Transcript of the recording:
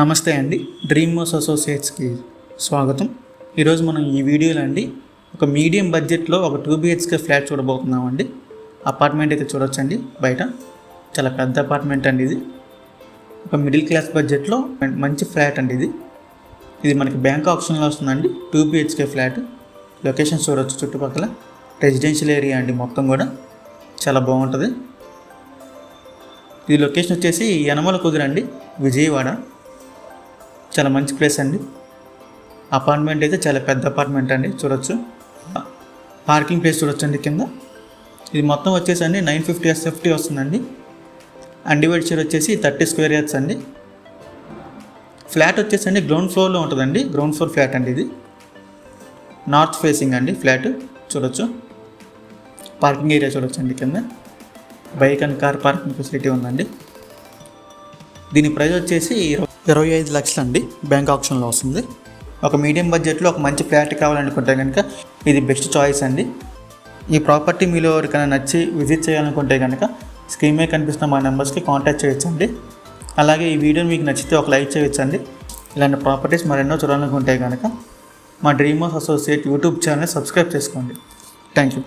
నమస్తే అండి. డ్రీమ్ అసోసియేట్స్కి స్వాగతం. ఈరోజు మనం ఈ వీడియోలో అండి ఒక మీడియం బడ్జెట్లో ఒక టూ బిహెచ్కే ఫ్లాట్ చూడబోతున్నామండి. అపార్ట్మెంట్ అయితే చూడొచ్చండి బయట. చాలా పెద్ద అపార్ట్మెంట్ అండి ఇది. ఒక మిడిల్ క్లాస్ బడ్జెట్లో మంచి ఫ్లాట్ అండి ఇది. ఇది మనకి బ్యాంక్ ఆప్షన్లో వస్తుందండి. Two BHK flat. లొకేషన్ చూడొచ్చు చుట్టుపక్కల. రెసిడెన్షియల్ ఏరియా అండి మొత్తం కూడా. చాలా బాగుంటుంది. ఇది లొకేషన్ వచ్చేసి యనమల కుదిరండి. విజయవాడ. చాలా మంచి ప్లేస్ అండి. అపార్ట్మెంట్ అయితే చాలా పెద్ద అపార్ట్మెంట్ అండి చూడొచ్చు. పార్కింగ్ ప్లేస్ చూడొచ్చండి కింద. ఇది మొత్తం వచ్చేసి అండి నైన్ ఫిఫ్టీ ఎస్ఎఫ్టీ వస్తుందండి. అండివైడ్ షేర్ వచ్చేసి థర్టీ స్క్వేర్ యార్డ్స్ అండి. ఫ్లాట్ వచ్చేసి అండి గ్రౌండ్ ఫ్లోర్లో ఉంటుందండి. గ్రౌండ్ ఫ్లోర్ ఫ్లాట్ అండి ఇది. నార్త్ ఫేసింగ్ అండి ఫ్లాట్ చూడొచ్చు. పార్కింగ్ ఏరియా చూడొచ్చండి కింద. Bike and car parking facility ఉందండి. దీని ప్రైస్ వచ్చేసి ఇరవై ఇరవై ఐదు లక్షలు అండి బ్యాంక్ ఆప్షన్లో వస్తుంది. ఒక మీడియం బడ్జెట్లో ఒక మంచి ఫ్లాట్ కావాలనుకుంటే కనుక ఇది బెస్ట్ చాయిస్ అండి. ఈ ప్రాపర్టీ మీలో ఎవరికైనా నచ్చి విజిట్ చేయాలనుకుంటే కనుక స్క్రీన్ మీద కనిపిస్తున్న మా నెంబర్స్కి కాంటాక్ట్ చేయొచ్చండి. అలాగే ఈ వీడియో మీకు నచ్చితే ఒక లైక్ చేయొచ్చండి. ఇలాంటి ప్రాపర్టీస్ మరెన్నో చూడాలనుకుంటే కనుక మా dream house associate YouTube channel subscribe చేసుకోండి. Thank you